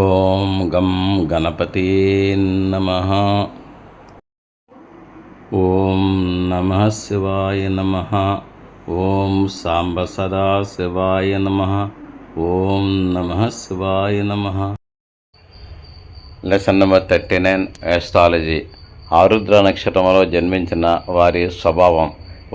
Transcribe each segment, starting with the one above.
ఓం గం గణపతి నమ. ఓం నమ శివాయ నమ. ఓం సాంబ సదా శివాయ నమ. ఓం నమ శివాయ నమ. Lesson number thirty nine astrology. Arudra నక్షత్రంలో జన్మించిన వారి స్వభావం.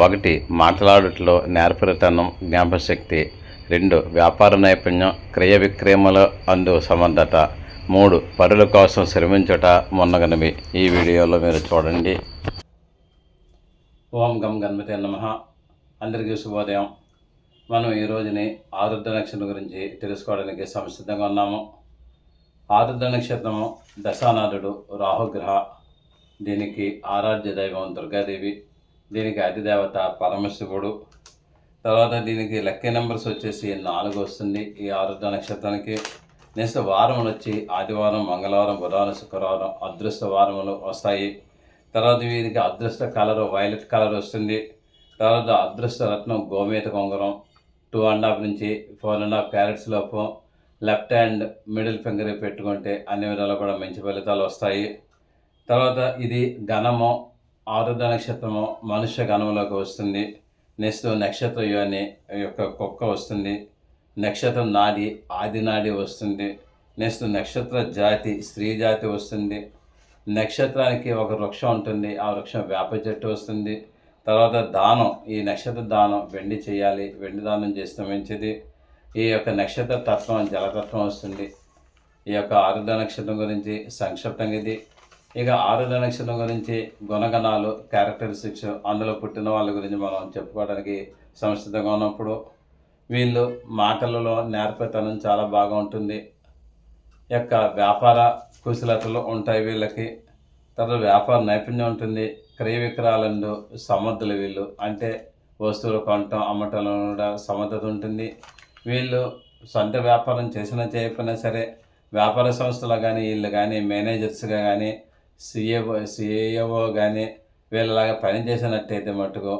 ఒకటి మాట్లాడుట్లో నేర్పరితనం జ్ఞాపశక్తి. రెండు వ్యాపార నైపుణ్యం క్రయ విక్రయముల అందు సమర్థత మూడు పరుల కోసం శ్రమించుట మొన్నగనవి ఈ వీడియోలో మీరు చూడండి. ఓం గం గణపతి నమ. అందరికీ శుభోదయం. మనం ఈ రోజుని ఆరుద్ర నక్షత్రం గురించి తెలుసుకోవడానికి సంసిద్ధంగా ఉన్నాము. ఆరుద్ర నక్షత్రము దశానాథుడు రాహుగ్రహ. దీనికి ఆరాధ్య దైవం దుర్గాదేవి. దీనికి అధిదేవత పరమశివుడు. తర్వాత దీనికి లక్కీ నెంబర్స్ వచ్చేసి నాలుగు వస్తుంది. ఈ ఆరుద్ర నక్షత్రానికి నెక్స్ట్ వారములు వచ్చి ఆదివారం మంగళవారం బుధవారం శుక్రవారం అదృష్ట వారములు వస్తాయి. తర్వాత వీరికి అదృష్ట కలర్ వైలెట్ కలర్ వస్తుంది. తర్వాత అదృష్ట రత్నం గోమేత కొంగరం టూ అండ్ హాఫ్ నుంచి ఫోర్ అండ్ హాఫ్ క్యారెట్స్ లోపు లెఫ్ట్ హ్యాండ్ మిడిల్ ఫింగర్ పెట్టుకుంటే అన్ని విధాలు కూడా మంచి ఫలితాలు వస్తాయి. తర్వాత ఇది ఘనము ఆరుద్ర నక్షత్రము మనుష్య గణంలోకి వస్తుంది. నెక్స్ట్ నక్షత్ర యోని యొక్క కుక్క వస్తుంది నక్షత్రం నాడి ఆది నాడి వస్తుంది నెక్స్ట్ నక్షత్ర జాతి స్త్రీ జాతి వస్తుంది నక్షత్రానికి ఒక వృక్షం ఉంటుంది ఆ వృక్షం వేప చెట్టు వస్తుంది తర్వాత దానం ఈ నక్షత్ర దానం వెండి చేయాలి వెండి దానం చేస్తే మంచిది ఈ యొక్క నక్షత్ర తత్వం జలతత్వం వస్తుంది ఈ యొక్క ఆరుద్ర నక్షత్రం గురించి సంక్షిప్తంగా ఇది. ఇక ఆరుద్ర నక్షత్రం గురించి గుణగణాలు క్యారెక్టరిస్టిక్స్ అందులో పుట్టిన వాళ్ళ గురించి మనం చెప్పుకోవడానికి సంసిద్ధంగా ఉన్నప్పుడు వీళ్ళు మాటలలో నేర్పతనం చాలా బాగా ఉంటుంది. యొక్క వ్యాపార కుశలతలు ఉంటాయి వీళ్ళకి. తర్వాత వ్యాపార నైపుణ్యం ఉంటుంది. క్రయ విక్రయాలందు సమర్థులు వీళ్ళు. అంటే వస్తువులు కొనటం అమ్మటంలో కూడా సమర్థత ఉంటుంది. వీళ్ళు సొంత వ్యాపారం చేసినా చేయకపోయినా సరే వ్యాపార సంస్థలు కానీ వీళ్ళు కానీ మేనేజర్స్గా కానీ సిఏఓ సిఏఓ కానీ వీళ్ళలాగా పని చేసినట్టయితే మటుకు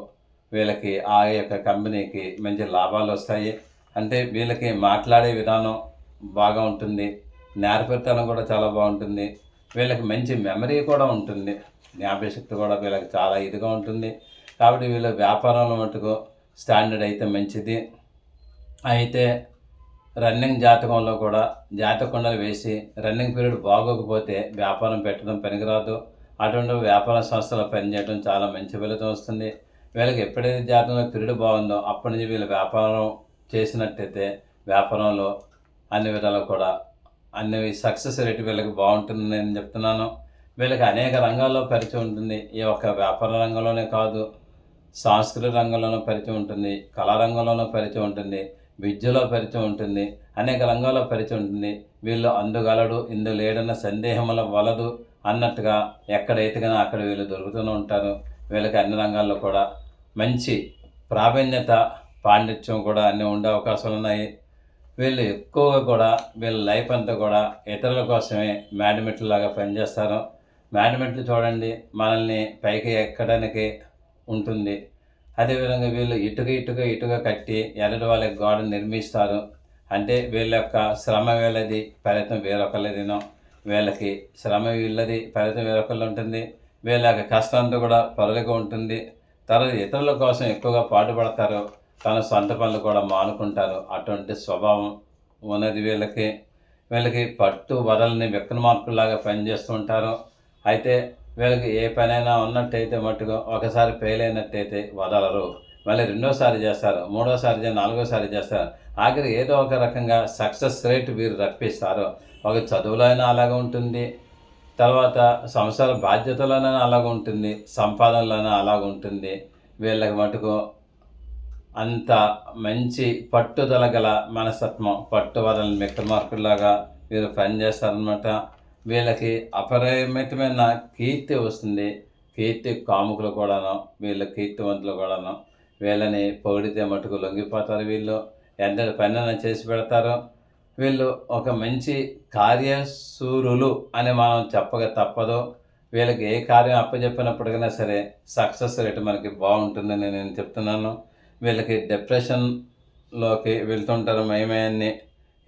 వీళ్ళకి ఆ యొక్క కంపెనీకి మంచి లాభాలు వస్తాయి. అంటే వీళ్ళకి మాట్లాడే విధానం బాగా ఉంటుంది. నేర్పరితనం కూడా చాలా బాగుంటుంది. వీళ్ళకి మంచి మెమరీ కూడా ఉంటుంది. జ్ఞాపశక్తి కూడా వీళ్ళకి చాలా ఇదిగా ఉంటుంది. కాబట్టి వీళ్ళ వ్యాపారంలో మటుకు స్టాండర్డ్ అయితే మంచిది. అయితే రన్నింగ్ జాతకంలో కూడా జాతకుండలు వేసి రన్నింగ్ పీరియడ్ బాగోకపోతే వ్యాపారం పెట్టడం పనికిరాదు. అటువంటి వ్యాపార సంస్థలు పనిచేయడం చాలా మంచి ఫలితం వస్తుంది. వీళ్ళకి ఎప్పుడైతే జాతకంలో పీరియడ్ బాగుందో అప్పటి నుంచి వీళ్ళు వ్యాపారం చేసినట్టయితే వ్యాపారంలో అన్ని విధాలు కూడా అన్ని సక్సెస్ రేట్ వీళ్ళకి బాగుంటుంది నేను చెప్తున్నాను. వీళ్ళకి అనేక రంగాల్లో పరిచయం ఉంటుంది. ఈ ఒక్క వ్యాపార రంగంలోనే కాదు సాంస్కృతిక రంగంలోనూ పరిచయం ఉంటుంది కళారంగంలోనూ పరిచయం ఉంటుంది. విద్యలో పరిచయం ఉంటుంది అనేక రంగాల్లో పరిచయం ఉంటుంది. వీళ్ళు అందుగలడు ఇందు లేడన్న సందేహముల వలదు అన్నట్టుగా ఎక్కడైతే కానీ అక్కడ వీళ్ళు దొరుకుతూనే ఉంటారు. వీళ్ళకి అన్ని రంగాల్లో కూడా మంచి ప్రావీణ్యత పాండిత్యం కూడా అన్నీ ఉండే అవకాశాలు ఉన్నాయి. వీళ్ళు ఎక్కువగా కూడా వీళ్ళ లైఫ్ అంతా కూడా ఇతరుల కోసమే మేడమెట్లలాగా పనిచేస్తారు. మేడమెట్లు చూడండి మనల్ని పైకి ఎక్కడానికి ఉంటుంది. అదేవిధంగా వీళ్ళు ఇటుక ఇటుక ఇటుక కట్టి ఎర్రటి వాళ్ళకి గోడ నిర్మిస్తారు. అంటే వీళ్ళ యొక్క శ్రమ వీళ్ళది ఫలితం వేరొకరిదినో వీళ్ళకి శ్రమ వీళ్ళది ఫలితం వేరొకళ్ళు ఉంటుంది. వీళ్ళ యొక్క కష్టంతో కూడా పొరలుగా ఉంటుంది. తర్వాత ఇతరుల కోసం ఎక్కువగా పాటుపడతారు. తన సొంత పనులు కూడా మానుకుంటారు. అటువంటి స్వభావం ఉన్నది వీళ్ళకి. వీళ్ళకి పట్టు వదలని విక్రమార్కుల్లాగా పనిచేస్తూ ఉంటారు. అయితే వీళ్ళకి ఏ పనైనా ఉన్నట్టయితే మట్టుగా ఒకసారి ఫెయిల్ అయినట్టయితే వదలరు. మళ్ళీ రెండోసారి చేస్తారు మూడోసారి నాలుగోసారి చేస్తారు. ఆఖరి ఏదో ఒక రకంగా సక్సెస్ రేట్ వీరు రప్పిస్తారు. ఒక చదువులో అయినా అలాగే ఉంటుంది తర్వాత సంసార బాధ్యతలోనైనా అలాగ ఉంటుంది సంపాదనలోనే అలాగ ఉంటుంది. వీళ్ళకి మటుకు అంత మంచి పట్టుదల గల మనస్తత్వం పట్టు వదలని మిక్రమార్కుల్లాగా వీరు పనిచేస్తారనమాట వీళ్ళకి అపరిమితమైన కీర్తి వస్తుంది. కీర్తి కాముకులు కూడాను వీళ్ళ కీర్తివంతులు కూడాను. వీళ్ళని పొగిడితే మటుకు లొంగిపోతారు వీళ్ళు. ఎంతటి పని చేసి పెడతారు. వీళ్ళు ఒక మంచి కార్యశూరులు అని మనం చెప్పక తప్పదు. వీళ్ళకి ఏ కార్యం అప్పచెప్పినప్పటికైనా సరే సక్సెస్ రేట్ మనకి బాగుంటుందని నేను చెప్తున్నాను. వీళ్ళకి డిప్రెషన్లోకి వెళ్తుంటారు మయమయాన్ని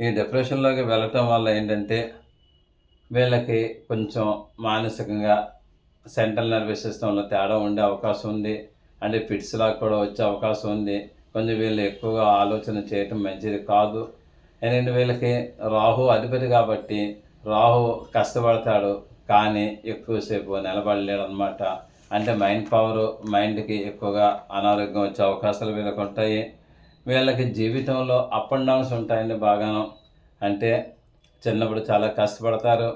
ఈ డిప్రెషన్లోకి వెళ్ళటం వల్ల ఏంటంటే వీళ్ళకి కొంచెం మానసికంగా సెంట్రల్ నర్వస్ సిస్టంలో తేడా ఉండే అవకాశం ఉంది. అంటే పిట్స్ లాగా కూడా వచ్చే అవకాశం ఉంది. కొంచెం వీళ్ళు ఎక్కువగా ఆలోచన చేయటం మంచిది కాదు. ఎందుకంటే వీళ్ళకి రాహు అధిపతి కాబట్టి రాహు కష్టపడతాడు కానీ ఎక్కువసేపు నిలబడలేడు అనమాట అంటే మైండ్ పవర్ మైండ్కి ఎక్కువగా అనారోగ్యం వచ్చే అవకాశాలు వీళ్ళకి ఉంటాయి. వీళ్ళకి జీవితంలో అప్ అండ్ డౌన్స్ ఉంటాయండి బాగాను. అంటే చిన్నప్పుడు చాలా కష్టపడతారు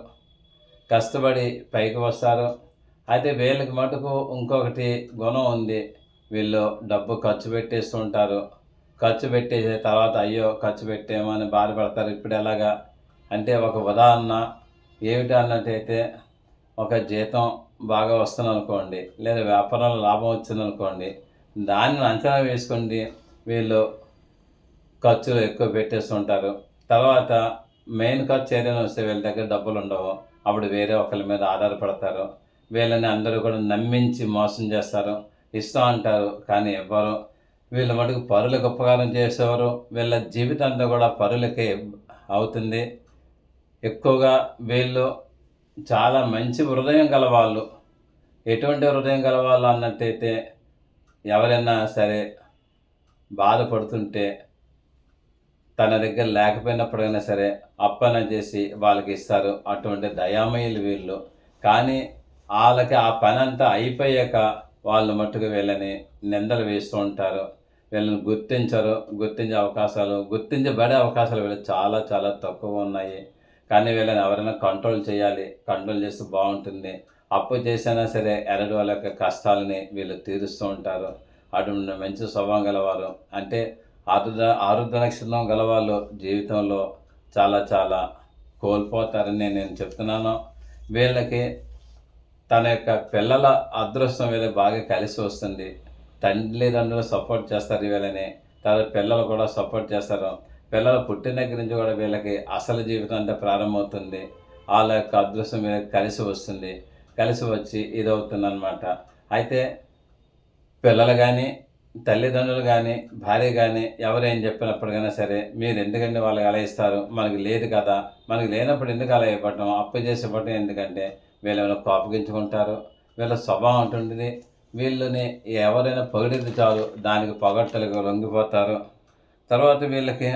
కష్టపడి పైకి వస్తారు. అయితే వీళ్ళకి మటుకు ఇంకొకటి గుణం ఉంది. వీళ్ళు డబ్బు ఖర్చు పెట్టేస్తూ ఉంటారు. ఖర్చు పెట్టేసే తర్వాత అయ్యో ఖర్చు పెట్టేమని బాధపడతారు. ఇప్పుడు ఎలాగా? అంటే ఒక ఉదాహరణ ఏమిటి అన్నట్టయితే ఒక జీతం బాగా వస్తుంది అనుకోండి లేదా వ్యాపారంలో లాభం వచ్చింది అనుకోండి దాన్ని అంచనా వేసుకోండి వీళ్ళు ఖర్చులు ఎక్కువ పెట్టేస్తుంటారు తర్వాత మెయిన్ కాదు ఏదైనా వస్తే వీళ్ళ దగ్గర డబ్బులు ఉండవు. అప్పుడు వేరే ఒకరి మీద ఆధారపడతారు. వీళ్ళని అందరూ కూడా నమ్మించి మోసం చేస్తారు. ఇస్తూ అంటారు. కానీ ఎవ్వరు. వీళ్ళ మటుకు పరులకు ఉపకారం చేసేవారు. వీళ్ళ జీవితం అంతా కూడా పరులకే అవుతుంది. ఎక్కువగా వీళ్ళు చాలా మంచి హృదయం గలవాళ్ళు ఎటువంటి హృదయం గలవాళ్ళు అన్నట్టయితే ఎవరైనా సరే బాధపడుతుంటే తన దగ్గర లేకపోయినప్పుడైనా సరే అప్పన చేసి వాళ్ళకి ఇస్తారు. అటువంటి దయామయులు వీళ్ళు. కానీ వాళ్ళకి ఆ పని అంతా అయిపోయాక వాళ్ళు మట్టుకు వీళ్ళని నిందలు వేస్తూ ఉంటారు. వీళ్ళని గుర్తించరు. గుర్తించే అవకాశాలు గుర్తించబడే అవకాశాలు వీళ్ళు చాలా చాలా తక్కువ ఉన్నాయి. కానీ వీళ్ళని ఎవరైనా కంట్రోల్ చేయాలి. కంట్రోల్ చేస్తే బాగుంటుంది. అప్పు చేసినా సరే ఎరడు వాళ్ళ యొక్క కష్టాలని వీళ్ళు తీరుస్తూ ఉంటారు. అటువంటి మంచి స్వభావం గలవారు. అంటే ఆరుద్ర ఆరుద్ర నక్షత్రం గలవాళ్ళు జీవితంలో చాలా చాలా కోల్పోతారని నేను చెప్తున్నాను. వీళ్ళకి తన యొక్క పిల్లల అదృష్టం వీళ్ళ బాగా కలిసి వస్తుంది. తల్లిదండ్రులు సపోర్ట్ చేస్తారు వీళ్ళని. తర్వాత పిల్లలు కూడా సపోర్ట్ చేస్తారు. పిల్లలు పుట్టిన దగ్గర నుంచి కూడా వీళ్ళకి అసలు జీవితం అంతా ప్రారంభమవుతుంది. వాళ్ళ యొక్క అదృష్టం వీళ్ళకి కలిసి వస్తుంది. కలిసి వచ్చి ఇదవుతుంది అనమాట అయితే పిల్లలు కానీ తల్లిదండ్రులు కానీ భార్య కానీ ఎవరేం చెప్పినప్పటికైనా సరే మీరు ఎందుకంటే వాళ్ళకి అలా ఇస్తారు? మనకి లేదు కదా. మనకి లేనప్పుడు ఎందుకు అలా ఇవ్వటం అప్పు చేసి ఇవ్వటం ఎందుకంటే వీళ్ళు ఏమైనా కోపగించుకుంటారు? వీళ్ళ స్వభావం ఉంటుంది వీళ్ళని ఎవరైనా పొగిడితే చాలు దానికి పొగట్టలకు లొంగిపోతారు. తర్వాత వీళ్ళకి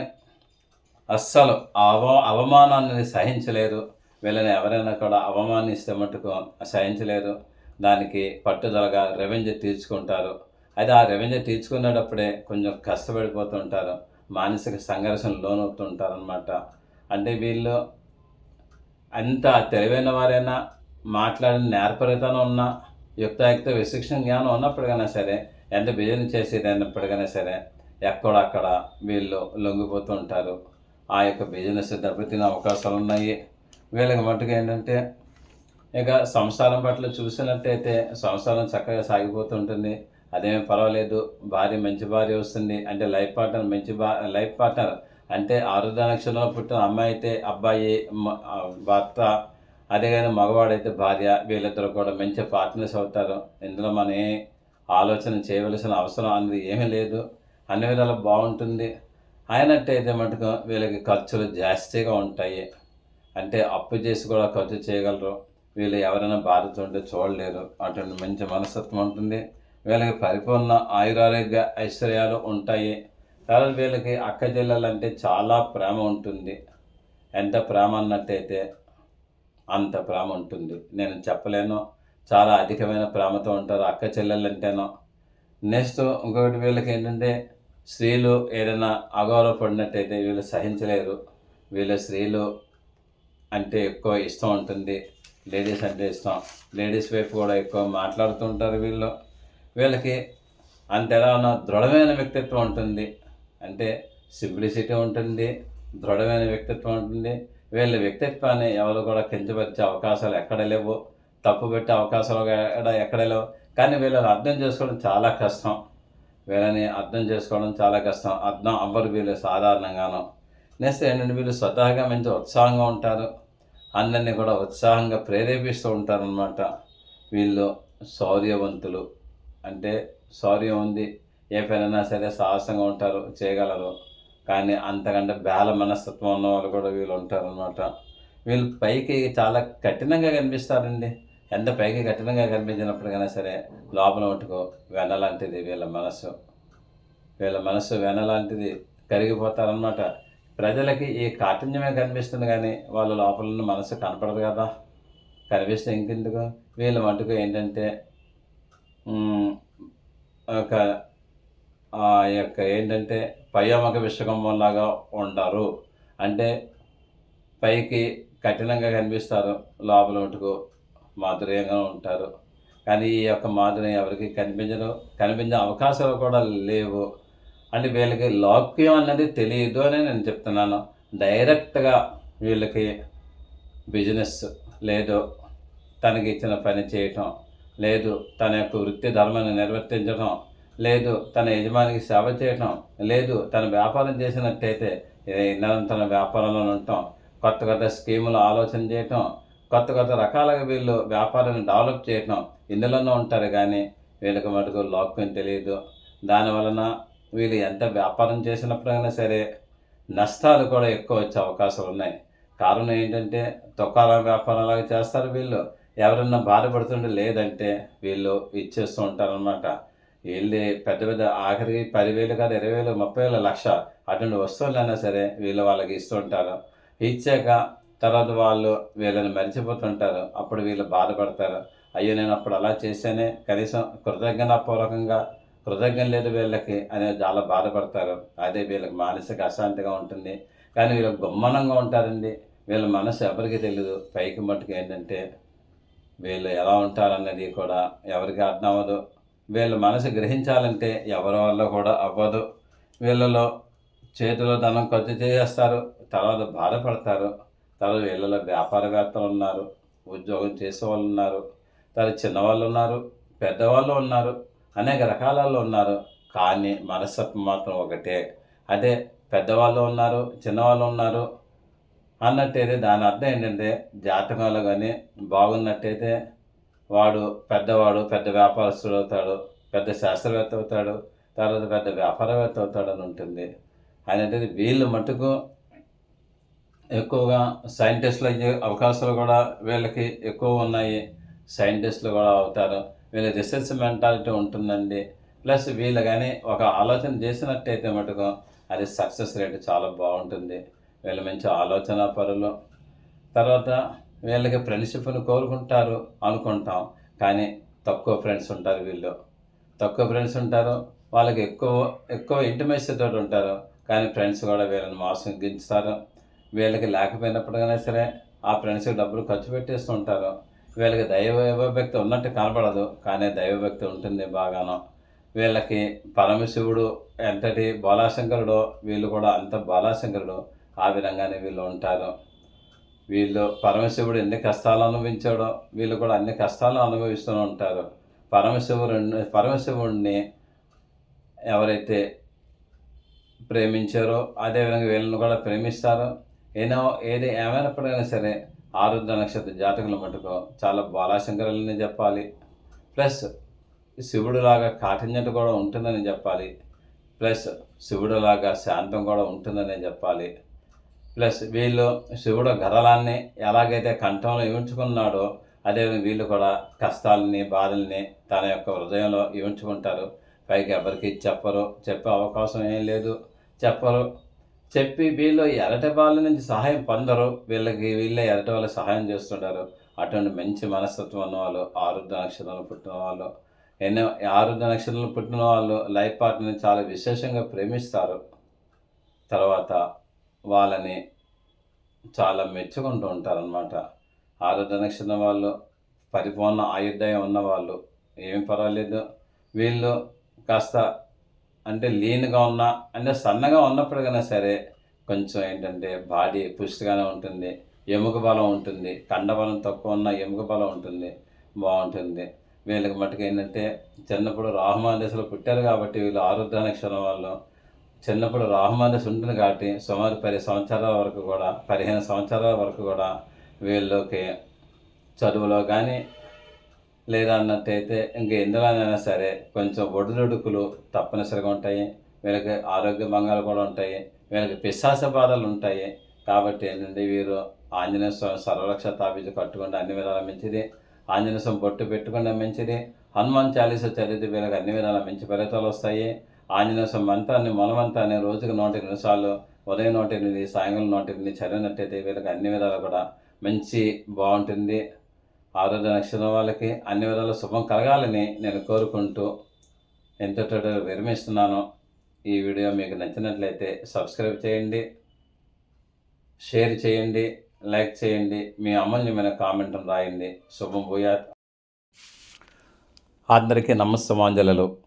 అస్సలు అవ అవమానాన్ని సహించలేరు. వీళ్ళని ఎవరైనా కూడా అవమానిస్తే మటుకు సహించలేరు. దానికి పట్టుదలగా రెవెంజ్ తీర్చుకుంటారు. అయితే ఆ రెవెన్యూ తీర్చుకునేటప్పుడే కొంచెం కష్టపడిపోతుంటారు. మానసిక సంఘర్షణ లోనవుతుంటారు అనమాట అంటే వీళ్ళు అంత తెలివైన వారైనా మాట్లాడిన నేర్పరితనం ఉన్నా యుక్తాయుక్త విశిక్షణ జ్ఞానం ఉన్నప్పటికైనా సరే ఎంత బిజినెస్ చేసేది అయినప్పటికైనా సరే ఎక్కడక్కడ వీళ్ళు లొంగిపోతూ ఉంటారు ఆ యొక్క బిజినెస్ దెబ్బతినే అవకాశాలు ఉన్నాయి వీళ్ళకి మట్టుకు ఏంటంటే ఇక సంసారం పట్ల చూసినట్టయితే సంసారం చక్కగా సాగిపోతుంటుంది. అదేమీ పర్వాలేదు. భార్య మంచి భార్య వస్తుంది అంటే లైఫ్ పార్ట్నర్ మంచి బా లైఫ్ పార్ట్నర్ అంటే ఆరుద్ర నక్షత్రంలో పుట్టిన అమ్మాయి అయితే అబ్బాయి భర్త అదే కానీ మగవాడైతే భార్య వీళ్ళిద్దరు కూడా మంచి పార్ట్నర్స్ అవుతారు. ఇందులో మనం ఏ ఆలోచన చేయవలసిన అవసరం అనేది ఏమీ లేదు. అన్ని విధాలు బాగుంటుంది. అయినట్టయితే మటుకు వీళ్ళకి ఖర్చులు జాస్తిగా ఉంటాయి. అంటే అప్పు చేసి కూడా ఖర్చు చేయగలరు. వీళ్ళు ఎవరైనా బాధతుంటే చూడలేరు. అటువంటి మంచి మనస్తత్వం ఉంటుంది. వీళ్ళకి పరిపూర్ణ ఆయురారోగ్య ఐశ్వర్యాలు ఉంటాయి. కానీ వీళ్ళకి అక్క చెల్లెలంటే చాలా ప్రేమ ఉంటుంది. ఎంత ప్రేమ అన్నట్టయితే అంత ప్రేమ ఉంటుంది. నేను చెప్పలేను. చాలా అధికమైన ప్రేమతో ఉంటారు అక్క చెల్లెలంటేనో. నెక్స్ట్ ఇంకొకటి వీళ్ళకి ఏంటంటే స్త్రీలు ఏదైనా అగౌరవపడినట్టయితే వీళ్ళు సహించలేరు. వీళ్ళ స్త్రీలు అంటే ఎక్కువ ఇష్టం ఉంటుంది. లేడీస్ అంటే ఇష్టం. లేడీస్ వైపు కూడా ఎక్కువ మాట్లాడుతుంటారు వీళ్ళు. వీళ్ళకి అంత ఎలా ఉన్న దృఢమైన వ్యక్తిత్వం ఉంటుంది. అంటే సింప్లిసిటీ ఉంటుంది దృఢమైన వ్యక్తిత్వం ఉంటుంది. వీళ్ళ వ్యక్తిత్వాన్ని ఎవరు కూడా కించపరిచే అవకాశాలు ఎక్కడ లేవు. తప్పు పెట్టే అవకాశాలు ఎక్కడ ఎక్కడ లేవు. కానీ వీళ్ళని అర్థం చేసుకోవడం చాలా కష్టం. వీళ్ళని అర్థం చేసుకోవడం చాలా కష్టం. అర్థం అవ్వరు వీళ్ళు సాధారణంగాను. నెక్స్ట్ ఏంటంటే వీళ్ళు స్వతహాగా మంచి ఉత్సాహంగా ఉంటారు. అందరినీ కూడా ఉత్సాహంగా ప్రేరేపిస్తూ ఉంటారనమాట వీళ్ళు శౌర్యవంతులు అంటే శౌర్యం ఉంది. ఏ పనైనా సరే సాహసంగా ఉంటారు చేయగలరు. కానీ అంతకంటే బేల మనస్తత్వం ఉన్న వాళ్ళు కూడా వీళ్ళు ఉంటారనమాట వీళ్ళు పైకి చాలా కఠినంగా కనిపిస్తారండి. ఎంత పైకి కఠినంగా కనిపించినప్పటికైనా సరే లోపల మటుకు వెన లాంటిది వీళ్ళ మనసు వీళ్ళ మనసు వెన లాంటిది కరిగిపోతారనమాట ప్రజలకి ఈ కాఠిన్యమే కనిపిస్తుంది కానీ వాళ్ళ లోపల ఉన్న మనసు కనపడదు కదా. కనిపిస్తే ఇంకెందుకు? వీళ్ళ మటుకు ఏంటంటే ఒక ఆ యొక్క ఏంటంటే పయ్యమక విశ్వకంబంలాగా ఉంటారు. అంటే పైకి కఠినంగా కనిపిస్తారు. లోపల మటుకు మాధుర్యంగా ఉంటారు. కానీ ఈ యొక్క మాధుర్యం ఎవరికి కనిపించరు. కనిపించే అవకాశాలు కూడా లేవు. అంటే వీళ్ళకి లౌక్యం అన్నది తెలియదు అని నేను చెప్తున్నాను. డైరెక్ట్గా వీళ్ళకి బిజినెస్ లేదు. తనకి ఇచ్చిన పని చేయటం. లేదు తన యొక్క వృత్తి ధర్మాన్ని నిర్వర్తించడం లేదు తన యజమానికి సేవ చేయటం లేదు తన వ్యాపారం చేసినట్టయితే నిరంతరం వ్యాపారంలో ఉండటం కొత్త కొత్త స్కీములు ఆలోచన చేయటం కొత్త కొత్త రకాలుగా వీళ్ళు వ్యాపారాన్ని డెవలప్ చేయటం ఇందులోనే ఉంటారు కానీ వీళ్ళకి మటుకు లోక్యం తెలియదు దానివలన వీళ్ళు ఎంత వ్యాపారం చేసినప్పుడైనా సరే నష్టాలు కూడా ఎక్కువ వచ్చే అవకాశాలు ఉన్నాయి. కారణం ఏంటంటే తుకారం వ్యాపారం లాగా చేస్తారు వీళ్ళు. ఎవరన్నా బాధపడుతుంటే లేదంటే వీళ్ళు ఇచ్చేస్తూ ఉంటారనమాట వీళ్ళు పెద్ద పెద్ద ఆఖరికి పదివేలు కాదు ఇరవై వేలు ముప్పై వేల లక్ష అటువంటి వస్తువులైనా సరే వీళ్ళు వాళ్ళకి ఇస్తుంటారు ఇచ్చాక తర్వాత వాళ్ళు వీళ్ళని మర్చిపోతుంటారు. అప్పుడు వీళ్ళు బాధపడతారు. అయ్యో నేను అప్పుడు అలా చేశానే కనీసం కృతజ్ఞతాపూర్వకంగా కృతజ్ఞత లేదు వీళ్ళకి అనేది చాలా బాధపడతారు. అదే వీళ్ళకి మానసిక అశాంతిగా ఉంటుంది. కానీ వీళ్ళు గుమ్మనంగా ఉంటారండి. వీళ్ళ మనసు ఎవరికి తెలియదు పైకి మట్టుకు ఏంటంటే వీళ్ళు ఎలా ఉంటారన్నది కూడా ఎవరికి అర్థం అవ్వదు. వీళ్ళు మనసు గ్రహించాలంటే ఎవరి వల్ల కూడా అవ్వదు. వీళ్ళలో చేతిలో ధనం ఖర్చు చేసేస్తారు తర్వాత బాధపడతారు తర్వాత వీళ్ళలో వ్యాపారవేత్తలు ఉన్నారు ఉద్యోగం చేసే వాళ్ళు ఉన్నారు తర్వాత చిన్నవాళ్ళు ఉన్నారు పెద్దవాళ్ళు ఉన్నారు అనేక రకాలలో ఉన్నారు. కానీ మనస్తత్వం మాత్రం ఒకటే. అదే పెద్దవాళ్ళు ఉన్నారు చిన్నవాళ్ళు ఉన్నారు అన్నట్టయితే దాని అర్థం ఏంటంటే జాతకంలో కానీ బాగున్నట్టయితే వాడు పెద్దవాడు పెద్ద వ్యాపారస్తుడు అవుతాడు పెద్ద శాస్త్రవేత్త అవుతాడు తర్వాత పెద్ద వ్యాపారవేత్త అవుతాడు అని ఉంటుంది. అనేది వీళ్ళు మటుకు ఎక్కువగా సైంటిస్టులు అయ్యే అవకాశాలు కూడా వీళ్ళకి ఎక్కువ ఉన్నాయి. సైంటిస్టులు కూడా అవుతారు. వీళ్ళ రీసెర్చ్ మెంటాలిటీ ఉంటుందండి. ప్లస్ వీళ్ళు కానీ ఒక ఆలోచన చేసినట్టయితే మటుకు అది సక్సెస్ రేట్ చాలా బాగుంటుంది. వీళ్ళ మంచి ఆలోచన పరులు. తర్వాత వీళ్ళకి ఫ్రెండ్షిప్ను కోరుకుంటారు అనుకుంటాం. కానీ తక్కువ ఫ్రెండ్స్ ఉంటారు వీళ్ళు. తక్కువ ఫ్రెండ్స్ ఉంటారు. వాళ్ళకి ఎక్కువ ఎక్కువ ఇంటిమేసీ తోటి ఉంటారు. కానీ ఫ్రెండ్స్ కూడా వీళ్ళని మోసగించుతారు వీళ్ళకి లేకపోయినప్పటికైనా సరే ఆ ఫ్రెండ్స్కి డబ్బులు ఖర్చు పెట్టేస్తూ ఉంటారు. వీళ్ళకి దైవభక్తి ఉన్నట్టు కనపడదు. కానీ దైవభక్తి ఉంటుంది బాగాను. వీళ్ళకి పరమశివుడు ఎంతటి బాలాశంకరుడో వీళ్ళు కూడా అంత బాలాశంకరుడు. ఆ విధంగానే వీళ్ళు ఉంటారు. వీళ్ళు పరమశివుడు ఎన్ని కష్టాలు అనుభవించాడో వీళ్ళు కూడా అన్ని కష్టాలు అనుభవిస్తూ ఉంటారు. పరమశివుడు పరమశివుడిని ఎవరైతే ప్రేమించారో అదేవిధంగా వీళ్ళని కూడా ప్రేమిస్తారు. ఏదో ఏది ఏమైనప్పుడైనా సరే ఆరుద్ర నక్షత్ర జాతకులు మటుకు చాలా బాలాశంకరులని చెప్పాలి. ప్లస్ శివుడులాగా కాఠిన్యత కూడా ఉంటుందని చెప్పాలి. ప్లస్ శివుడులాగా శాంతం కూడా ఉంటుందని చెప్పాలి. ప్లస్ వీళ్ళు శివుడు గరలాన్ని ఎలాగైతే కంఠంలో ఇవ్చుకున్నాడో అదేవిధంగా వీళ్ళు కూడా కష్టాలని బాధల్ని తన యొక్క హృదయంలో ఇవ్చుకుంటారు పైకి ఎవరికి చెప్పరు. చెప్పే అవకాశం ఏం లేదు. చెప్పరు. చెప్పి వీళ్ళు ఎరటి వాళ్ళ నుంచి సహాయం పొందరు. వీళ్ళకి వీళ్ళే ఎరటి వాళ్ళు సహాయం చేస్తుంటారు. అటువంటి మంచి మనస్తత్వం ఉన్న వాళ్ళు ఆరుద్ర నక్షత్రంలో పుట్టిన వాళ్ళు ఎన్నో ఆరుద్ర నక్షత్రంలో పుట్టిన వాళ్ళు లైఫ్ పార్ట్నర్ని చాలా విశేషంగా ప్రేమిస్తారు. తర్వాత వాళ్ళని చాలా మెచ్చుకుంటూ ఉంటారనమాట ఆరోగ్య నక్షత్రం వాళ్ళు పరిపూర్ణ ఆయుర్దాయం ఉన్నవాళ్ళు ఏమి పర్వాలేదు. వీళ్ళు కాస్త అంటే లీన్గా ఉన్న అంటే సన్నగా ఉన్నప్పటికైనా సరే కొంచెం ఏంటంటే బాడీ పుష్టిగానే ఉంటుంది ఎముక బలం ఉంటుంది కండబలం తక్కువ ఉన్న ఎముక బలం ఉంటుంది బాగుంటుంది. వీళ్ళకి మటుకు ఏంటంటే చిన్నప్పుడు రాహుమాన్ దశలో పుట్టారు కాబట్టి వీళ్ళు ఆరుద్ర నక్షత్రం వాళ్ళు చిన్నప్పుడు రాహుమాన్ దశ ఉంటుంది కాబట్టి సుమారు పది సంవత్సరాల వరకు కూడా పదిహేను సంవత్సరాల వరకు కూడా వీళ్ళకి చదువులో కానీ లేదా అన్నట్టయితే ఇంక ఎందులోనైనా సరే కొంచెం ఒడిదుడుకులు తప్పనిసరిగా ఉంటాయి. వీళ్ళకి ఆరోగ్య భంగాలు కూడా ఉంటాయి. వీళ్ళకి పిశాస బాధలు ఉంటాయి. కాబట్టి ఏంటంటే వీరు ఆంజనేయ స్వామి సర్వరక్ష తాబీజు కట్టుకుంటే అన్ని విధాల మంచిది. ఆంజనేయ స్వామి బొట్టు పెట్టుకుంటే మంచిది. హనుమాన్ చాలీస చదివితే వీళ్ళకి అన్ని విధాల మంచి ఫలితాలు వస్తాయి. ఆంజనేయ స్వామి మంత్రాన్ని మనమంతాన్ని రోజుకు నూట ఎనిమిది సార్లు ఉదయం నూట ఎనిమిది సాయంకాలం నూట ఎనిమిది చదివినట్టయితే వీళ్ళకి అన్ని విధాలు కూడా మంచి బాగుంటుంది. ఆరోగ్య నక్షత్రం వాళ్ళకి అన్ని విధాల శుభం కలగాలని నేను కోరుకుంటూ ఎంతటో విరమిస్తున్నాను. ఈ వీడియో మీకు నచ్చినట్లయితే సబ్స్క్రైబ్ చేయండి షేర్ చేయండి లైక్ చేయండి మీ అమూల్యమైన కామెంట్ రాయండి. శుభం భూయాత్. అందరికీ నమస్తమాంజలు